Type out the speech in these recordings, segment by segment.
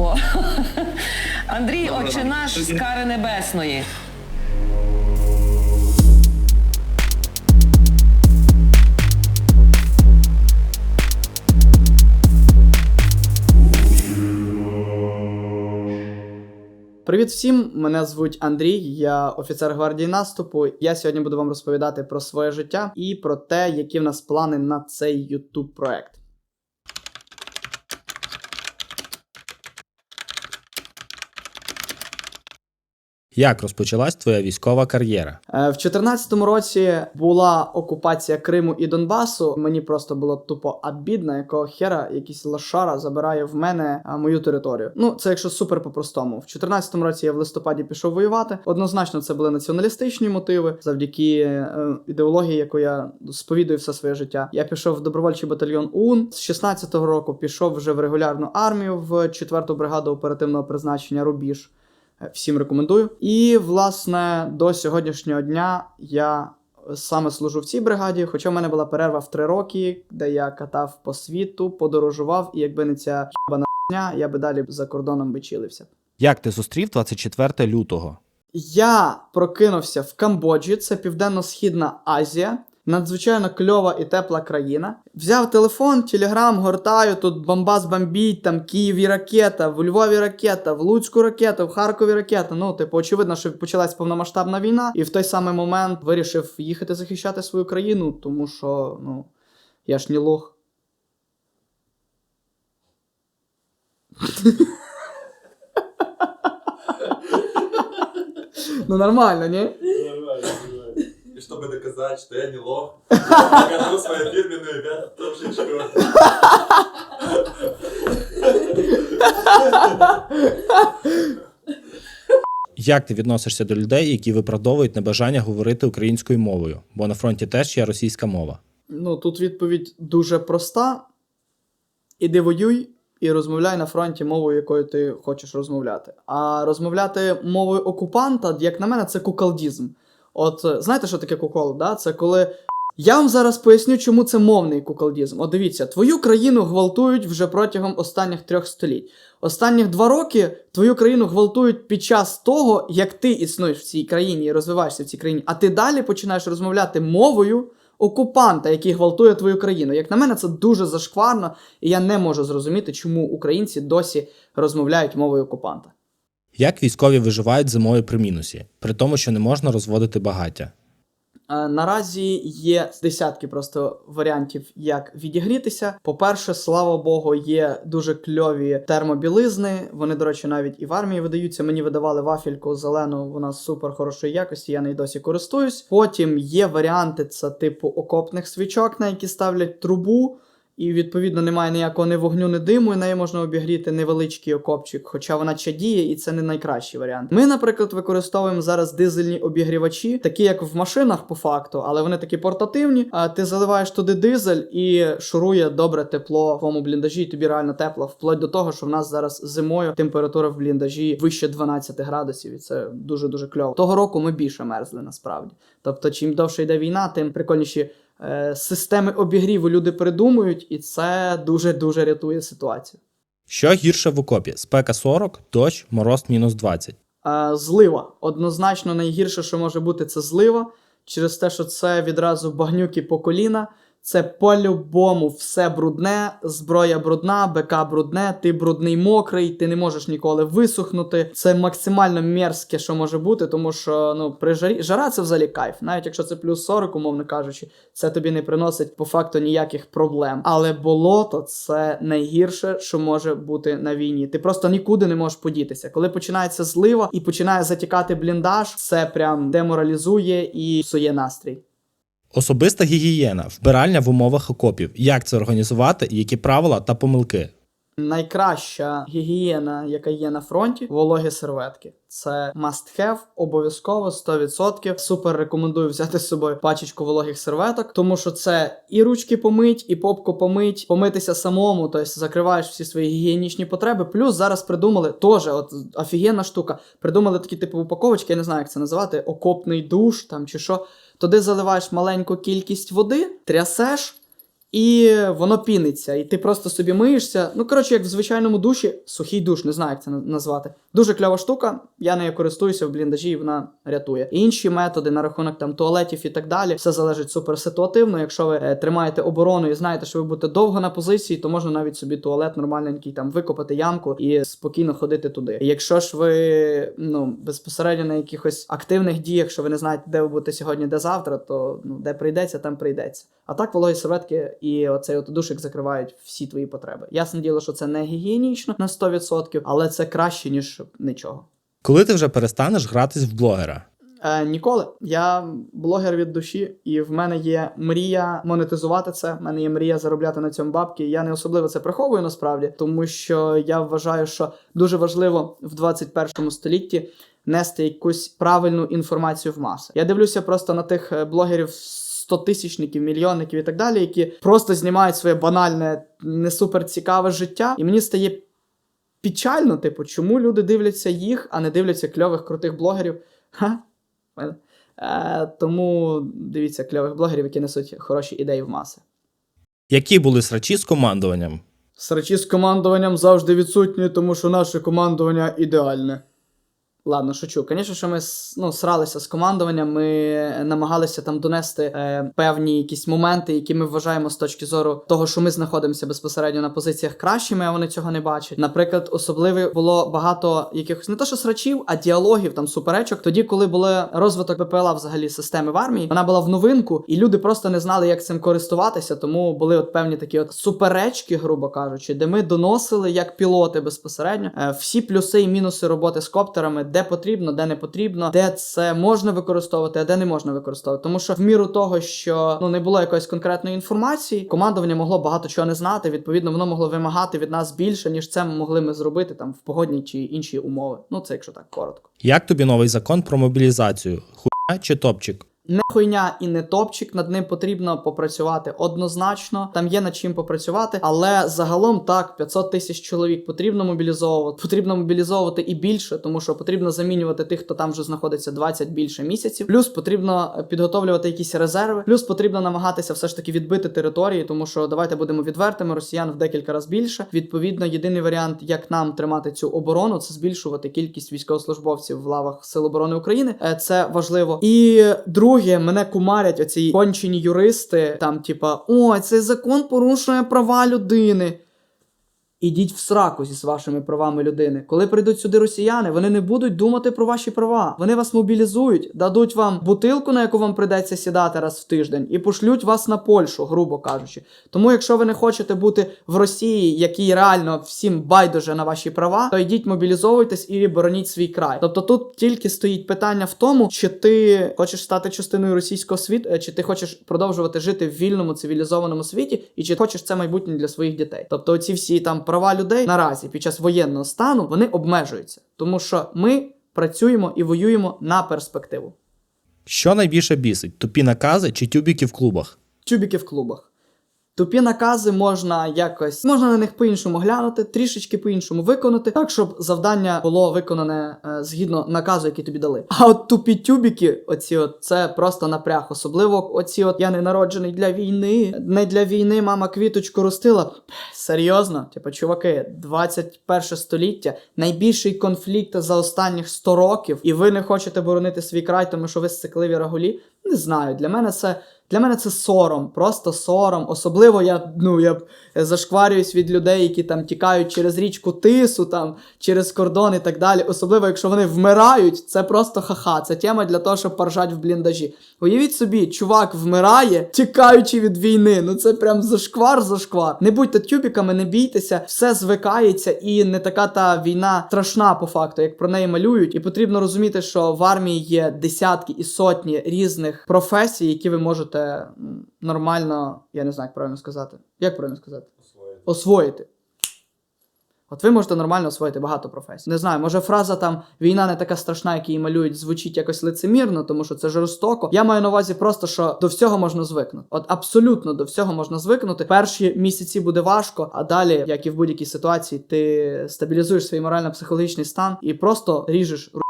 бо Андрій, отче наш з кари небесної. Привіт всім! Мене звуть Андрій, я офіцер гвардії наступу. Я сьогодні буду вам розповідати про своє життя і про те, які в нас плани на цей YouTube проект. Як розпочалась твоя військова кар'єра? Е, В 2014 році була окупація Криму і Донбасу. Мені просто було тупо обідно, якого хера якийсь лошара забирає в мене а, мою територію. Ну це якщо супер по-простому. В 2014 році я в листопаді пішов воювати. Однозначно, це були націоналістичні мотиви, завдяки е, ідеології, яку я сповідую все своє життя. Я пішов в добровольчий батальйон УН. З 16-го року пішов вже в регулярну армію в 4-ту бригаду оперативного призначення Рубіж. Всім рекомендую. І, власне, до сьогоднішнього дня я саме служу в цій бригаді, хоча в мене була перерва в три роки, де я катав по світу, подорожував, і якби не ця хібана дня, я би далі за кордоном би чилився. Як ти зустрів 24 лютого? Я прокинувся в Камбоджі, це Південно-Східна Азія. Надзвичайно кльова і тепла країна. Взяв телефон, телеграм, гортаю, тут Бомбас бомбіть, там Києві ракета, в Львові ракета, в Луцьку ракета, в Харкові ракета. Ну, типу, очевидно, що почалась повномасштабна війна, і в той самий момент вирішив їхати захищати свою країну, тому що, ну, я ж не лох. Ну нормально, ні? Нормально, чтобы доказать, что я не лох, покажу свою фирменную вертушечку. Як ти відносишся до людей, які виправдовують небажання говорити українською мовою? Бо на фронті теж є російська мова. Ну, тут відповідь дуже проста. Іди воюй і розмовляй на фронті мовою, якою ти хочеш розмовляти. А розмовляти мовою окупанта, як на мене, це куколдізм. От е, знаєте, що таке кукол? Да? Це коли. Я вам зараз поясню, чому це мовний куколдізм. От дивіться, твою країну гвалтують вже протягом останніх трьох століть. Останніх два роки твою країну гвалтують під час того, як ти існуєш в цій країні і розвиваєшся в цій країні, а ти далі починаєш розмовляти мовою окупанта, який гвалтує твою країну. Як на мене, це дуже зашкварно, і я не можу зрозуміти, чому українці досі розмовляють мовою окупанта. Як військові виживають зимою при мінусі, при тому, що не можна розводити багаття? Е, Наразі є десятки просто варіантів, як відігрітися. По-перше, слава Богу, є дуже кльові термобілизни. Вони, до речі, навіть і в армії видаються. Мені видавали вафельку зелену, вона супер хорошої якості, я нею досі користуюсь. Потім є варіанти, це типу окопних свічок, на які ставлять трубу. І відповідно немає ніякого ні вогню, ні диму, і нею можна обігріти невеличкий окопчик, хоча вона чадіє, і це не найкращий варіант. Ми, наприклад, використовуємо зараз дизельні обігрівачі, такі як в машинах по факту, але вони такі портативні. А ти заливаєш туди дизель і шурує добре тепло в твоєму бліндажі, і тобі реально тепло, вплоть до того, що в нас зараз зимою температура в бліндажі вище 12 градусів, і це дуже дуже кльово. Того року ми більше мерзли насправді. Тобто, чим довше йде війна, тим прикольніші системи обігріву люди придумують, і це дуже дуже рятує ситуацію. Що гірше в окопі? Спека 40, дощ, мороз мінус 20. Е, злива. Однозначно найгірше, що може бути, це злива. Через те, що це відразу багнюки по коліна. Це по-любому все брудне, зброя брудна, БК брудне, ти брудний мокрий, ти не можеш ніколи висохнути. Це максимально мерзке, що може бути, тому що ну при жарі жара це взагалі кайф. Навіть якщо це плюс 40, умовно кажучи, це тобі не приносить по факту ніяких проблем. Але болото це найгірше, що може бути на війні. Ти просто нікуди не можеш подітися. Коли починається злива і починає затікати бліндаж, це прям деморалізує і псує настрій. Особиста гігієна, вбиральня в умовах окопів. Як це організувати, які правила та помилки? Найкраща гігієна, яка є на фронті, вологі серветки. Це must have, обов'язково 100%. Супер рекомендую взяти з собою пачечку вологих серветок, тому що це і ручки помить, і попку помить, помитися самому, тобто закриваєш всі свої гігієнічні потреби. Плюс зараз придумали теж, от офігенна штука. Придумали такі типу упаковочки, я не знаю, як це називати, окопний душ там чи що. Туди заливаєш маленьку кількість води, трясеш. І воно піниться, і ти просто собі миєшся. Ну, коротше, як в звичайному душі, сухий душ, не знаю, як це на- назвати. Дуже кльова штука. Я нею користуюся в бліндажі, і вона рятує. Інші методи на рахунок там туалетів і так далі. Все залежить супер ситуативно. Якщо ви е, тримаєте оборону і знаєте, що ви будете довго на позиції, то можна навіть собі туалет нормальненький там викопати ямку і спокійно ходити туди. Якщо ж ви ну безпосередньо на якихось активних діях, що ви не знаєте, де ви будете сьогодні, де завтра, то ну де прийдеться, там прийдеться. А так вологі серветки і оцей от душик закривають всі твої потреби. Ясне діло, що це не гігієнічно на 100%, але це краще ніж нічого. Коли ти вже перестанеш гратись в блогера? Е, ніколи. Я блогер від душі, і в мене є мрія монетизувати це. В мене є мрія заробляти на цьому бабки. Я не особливо це приховую насправді, тому що я вважаю, що дуже важливо в 21 столітті нести якусь правильну інформацію в маси. Я дивлюся просто на тих е, блогерів. Стотисячників, мільйонників і так далі, які просто знімають своє банальне, не супер цікаве життя, і мені стає печально, типу, чому люди дивляться їх, а не дивляться кльових крутих блогерів. Ха? Е, тому дивіться кльових блогерів, які несуть хороші ідеї в маси. Які були срачі з командуванням? Срачі з командуванням завжди відсутні, тому що наше командування ідеальне. Ладно, шучу. Звісно, що ми ну, сралися з командуванням, ми намагалися там донести е, певні якісь моменти, які ми вважаємо з точки зору того, що ми знаходимося безпосередньо на позиціях кращими, а вони цього не бачать. Наприклад, особливо було багато якихось не то що срачів, а діалогів там суперечок. Тоді, коли були розвиток ППЛА взагалі системи в армії, вона була в новинку, і люди просто не знали, як цим користуватися. Тому були от певні такі от суперечки, грубо кажучи, де ми доносили як пілоти безпосередньо е, всі плюси і мінуси роботи з коптерами, де потрібно, де не потрібно, де це можна використовувати, а де не можна використовувати. Тому що в міру того, що ну не було якоїсь конкретної інформації, командування могло багато чого не знати. Відповідно, воно могло вимагати від нас більше, ніж це могли ми зробити там в погодні чи інші умови. Ну це якщо так коротко. Як тобі новий закон про мобілізацію? Хуйня чи топчик? Не хуйня і не топчик, над ним потрібно попрацювати однозначно. Там є над чим попрацювати, але загалом так 500 тисяч чоловік потрібно мобілізовувати. Потрібно мобілізовувати і більше, тому що потрібно замінювати тих, хто там вже знаходиться 20 більше місяців. Плюс потрібно підготовлювати якісь резерви. Плюс потрібно намагатися все ж таки відбити території, тому що давайте будемо відвертими. Росіян в декілька разів більше. Відповідно, єдиний варіант, як нам тримати цю оборону, це збільшувати кількість військовослужбовців в лавах Сил оборони України. Е, Це важливо. І друге, мене кумарять оці кончені юристи. Там, типа, о, цей закон порушує права людини. Ідіть в сраку зі вашими правами людини. Коли прийдуть сюди росіяни, вони не будуть думати про ваші права. Вони вас мобілізують, дадуть вам бутилку, на яку вам прийдеться сідати раз в тиждень, і пошлють вас на Польщу, грубо кажучи. Тому, якщо ви не хочете бути в Росії, якій реально всім байдуже на ваші права, то йдіть мобілізовуйтесь і бороніть свій край. Тобто тут тільки стоїть питання в тому, чи ти хочеш стати частиною російського світу, е, чи ти хочеш продовжувати жити в вільному цивілізованому світі, і чи хочеш це майбутнє для своїх дітей. Тобто, ці всі там права людей наразі під час воєнного стану вони обмежуються, тому що ми працюємо і воюємо на перспективу. Що найбільше бісить? Тупі накази чи тюбіки в клубах? Тюбіки в клубах. Тупі накази можна якось, можна на них по-іншому глянути, трішечки по-іншому виконати, так щоб завдання було виконане е, згідно наказу, який тобі дали. А от тупі тюбіки, оці от це просто напряг. Особливо оці от я не народжений для війни. Не для війни мама квіточку ростила. Серйозно, типу, чуваки, 21 століття, найбільший конфлікт за останніх 100 років, і ви не хочете боронити свій край, тому що ви сцикливі рагулі. Не знаю, для мене це. Для мене це сором, просто сором. Особливо я ну я зашкварююсь від людей, які там тікають через річку Тису, там через кордон і так далі. Особливо, якщо вони вмирають, це просто ха-ха. Це тема для того, щоб поржать в бліндажі. Уявіть собі, чувак вмирає, тікаючи від війни. Ну це прям зашквар, зашквар. Не будьте тюбіками, не бійтеся, все звикається, і не така та війна страшна по факту, як про неї малюють. І потрібно розуміти, що в армії є десятки і сотні різних професій, які ви можете нормально, я не знаю, як правильно сказати. Як правильно сказати? Освоїти. Освоїти. От ви можете нормально освоїти багато професій. Не знаю, може фраза там війна не така страшна, як її малюють, звучить якось лицемірно, тому що це жорстоко. Я маю на увазі просто, що до всього можна звикнути. От абсолютно до всього можна звикнути. Перші місяці буде важко, а далі, як і в будь-якій ситуації, ти стабілізуєш свій морально-психологічний стан і просто ріжеш ру.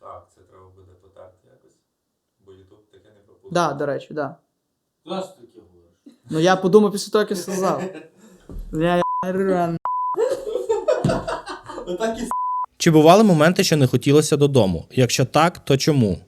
Так, це треба буде потерти якось. Бо Ютуб таке не пропустить. Да, до речі, да. Куди таке говориш? Ну я подумав після того, як я сказав. Я, я, Отак і Чи бували моменти, що не хотілося додому? Якщо так, то чому?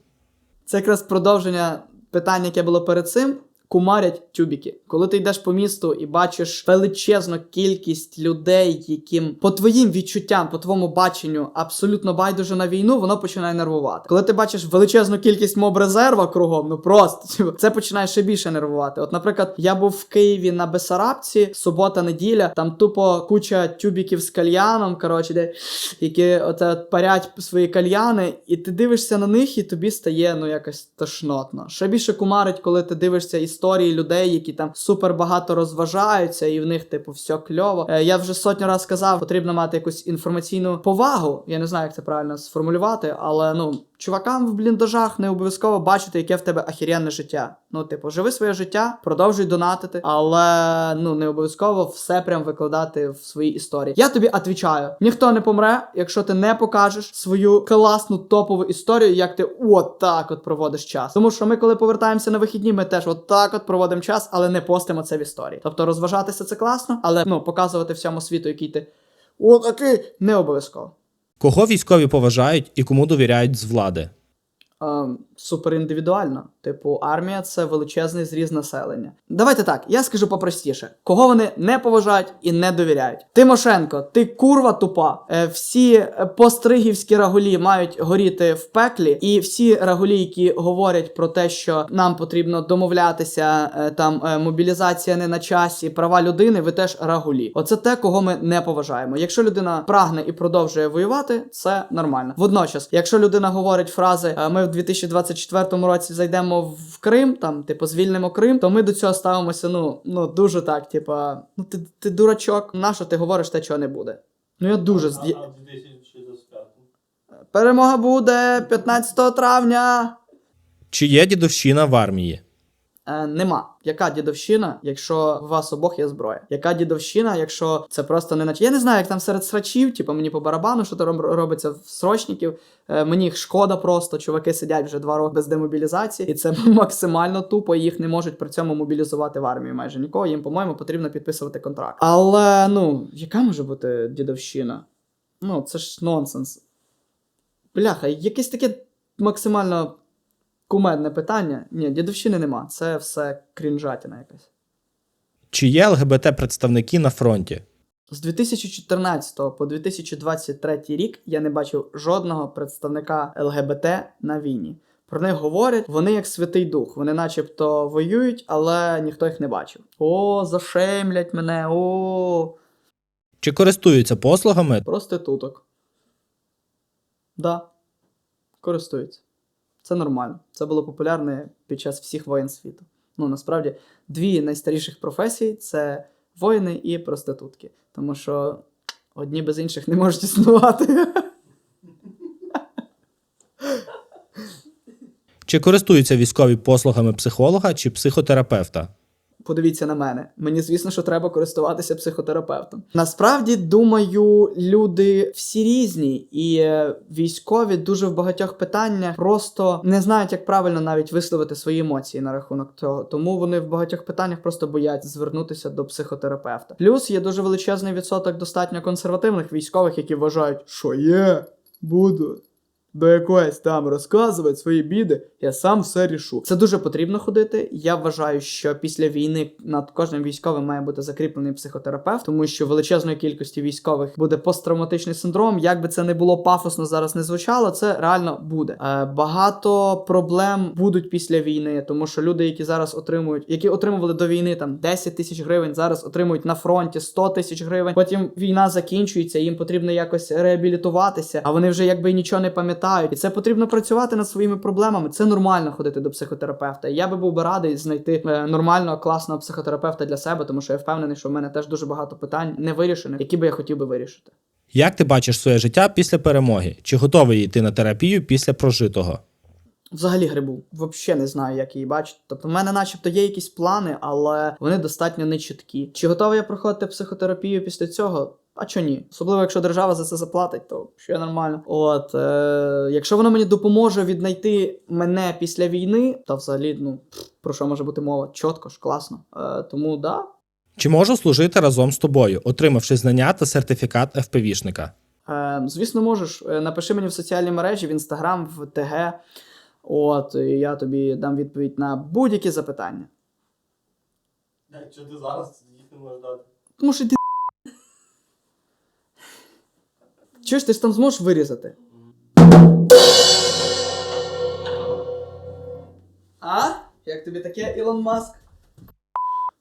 Це якраз продовження питання, яке було перед цим. Кумарять тюбіки. Коли ти йдеш по місту і бачиш величезну кількість людей, яким по твоїм відчуттям, по твоєму баченню абсолютно байдуже на війну, воно починає нервувати. Коли ти бачиш величезну кількість моб резерва кругом, ну просто типу, це починає ще більше нервувати. От, наприклад, я був в Києві на Бесарабці, субота, неділя, там тупо куча тюбіків з кальяном, коротше, де які от парять свої кальяни, і ти дивишся на них, і тобі стає ну якось тошнотно. Ще більше кумарить, коли ти дивишся історії людей, які там супер багато розважаються, і в них, типу, все кльово. Е, я вже сотню раз сказав, потрібно мати якусь інформаційну повагу. Я не знаю, як це правильно сформулювати, але ну. Чувакам в бліндажах не обов'язково бачити, яке в тебе ахіренне життя. Ну, типу, живи своє життя, продовжуй донатити, але ну не обов'язково все прям викладати в свої історії. Я тобі отвічаю: ніхто не помре, якщо ти не покажеш свою класну топову історію, як ти от так от проводиш час. Тому що ми, коли повертаємося на вихідні, ми теж от так от проводимо час, але не постимо це в історії. Тобто розважатися це класно, але ну показувати всьому світу, який ти отакий, не обов'язково. Кого військові поважають і кому довіряють з влади? Ем, супер індивідуально. Типу, армія це величезний зріз населення. Давайте так, я скажу попростіше: кого вони не поважають і не довіряють. Тимошенко, ти курва тупа. Е, всі е, постригівські рагулі мають горіти в пеклі, і всі рагулі, які говорять про те, що нам потрібно домовлятися, е, там мобілізація не на часі, права людини, ви теж рагулі. Оце те, кого ми не поважаємо. Якщо людина прагне і продовжує воювати, це нормально. Водночас, якщо людина говорить фрази «Е, ми в 2024 році зайдемо в Крим, там типу звільнимо Крим, то ми до цього ставимося. Ну ну дуже так, типу, ну ти, ти дурачок, на що ти говориш те, чого не буде. Ну я дуже А, зді... а а Перемога буде 15 травня. Чи є дідовщина в армії? Е, нема. Яка дідовщина, якщо у вас обох є зброя? Яка дідовщина, якщо це просто не наче. Я не знаю, як там серед срачів, типу мені по барабану, що там робиться в срочників. Е, мені шкода просто. Чуваки сидять вже два роки без демобілізації, і це максимально тупо. Їх не можуть при цьому мобілізувати в армію майже нікого. Їм, по-моєму, потрібно підписувати контракт. Але ну, яка може бути дідовщина? Ну, це ж нонсенс. Бляха, якесь таке максимально кумедне питання. Ні, дідовщини нема. Це все крінжатіна якась. Чи є ЛГБТ представники на фронті? З 2014 по 2023 рік я не бачив жодного представника ЛГБТ на війні. Про них говорять, вони як святий дух. Вони начебто воюють, але ніхто їх не бачив. О, зашемлять мене, о, Чи користуються послугами? проституток. Да, користуються. Це нормально. Це було популярне під час всіх воєн світу. Ну, насправді, дві найстаріших професії це воїни і проститутки. Тому що одні без інших не можуть існувати. Чи користуються військові послугами психолога чи психотерапевта? Подивіться на мене. Мені звісно, що треба користуватися психотерапевтом. Насправді, думаю, люди всі різні, і е, військові дуже в багатьох питаннях просто не знають, як правильно навіть висловити свої емоції на рахунок цього. Тому вони в багатьох питаннях просто бояться звернутися до психотерапевта. Плюс є дуже величезний відсоток достатньо консервативних військових, які вважають, що є, буду. До якоїсь там розказувати свої біди, я сам все рішу. Це дуже потрібно ходити. Я вважаю, що після війни над кожним військовим має бути закріплений психотерапевт, тому що величезної кількості військових буде посттравматичний синдром. Як би це не було пафосно зараз не звучало, це реально буде. Е, багато проблем будуть після війни, тому що люди, які зараз отримують, які отримували до війни там 10 тисяч гривень, зараз отримують на фронті 100 тисяч гривень. Потім війна закінчується, їм потрібно якось реабілітуватися, а вони вже якби нічого не пам'ятають. І це потрібно працювати над своїми проблемами. Це нормально ходити до психотерапевта. І Я би був би радий знайти е, нормального, класного психотерапевта для себе, тому що я впевнений, що в мене теж дуже багато питань не вирішених, які би я хотів би вирішити. Як ти бачиш своє життя після перемоги? Чи готовий йти на терапію після прожитого? Взагалі грибу. Взагалі не знаю, як її бачити. Тобто, в мене, начебто, є якісь плани, але вони достатньо нечіткі. Чи готовий я проходити психотерапію після цього? А чо ні? Особливо, якщо держава за це заплатить, то ще нормально. От е, якщо вона мені допоможе віднайти мене після війни, то взагалі, ну про що може бути мова? Чітко ж, класно. Е, тому да. Чи можу служити разом з тобою, отримавши знання та сертифікат ФПВшника? Е, звісно, можеш. Е, Напиши мені в соціальній мережі, в інстаграм, в ТГ. От, і я тобі дам відповідь на будь-які запитання. Що ти зараз їх не можеш дати? Тому що ти. Чуєш, ти ж там зможеш вирізати? А? Як тобі таке, Ілон Маск?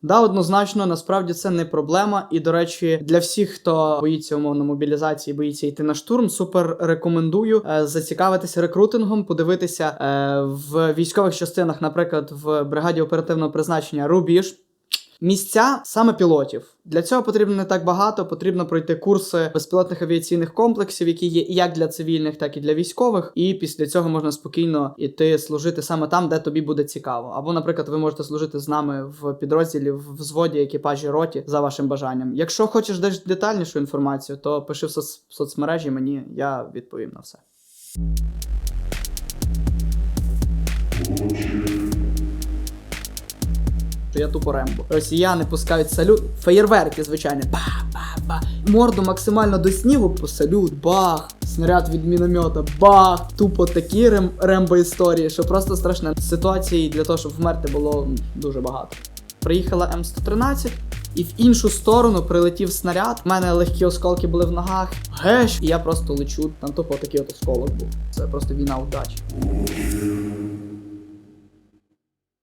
Да, однозначно, насправді це не проблема. І, до речі, для всіх, хто боїться умовно мобілізації, боїться йти на штурм, супер рекомендую е, зацікавитися рекрутингом, подивитися е, в військових частинах, наприклад, в бригаді оперативного призначення Рубіж. Місця саме пілотів. Для цього потрібно не так багато. Потрібно пройти курси безпілотних авіаційних комплексів, які є як для цивільних, так і для військових. І після цього можна спокійно іти служити саме там, де тобі буде цікаво. Або, наприклад, ви можете служити з нами в підрозділі, в взводі, екіпажі роті за вашим бажанням. Якщо хочеш десь детальнішу інформацію, то пиши в, соц- соцмережі мені, я відповім на все. Я тупо рембо. Росіяни пускають салют, феєрверки, звичайно. Ба-ба-ба. Морду максимально до снігу, по салют, бах. Снаряд від міномета, бах. Тупо такі рем... рембо історії, що просто страшне. Ситуацій для того, щоб вмерти, було дуже багато. Приїхала М113, і в іншу сторону прилетів снаряд. У мене легкі осколки були в ногах. Геш, і я просто лечу. Там тупо такий от осколок був. Це просто війна удачі.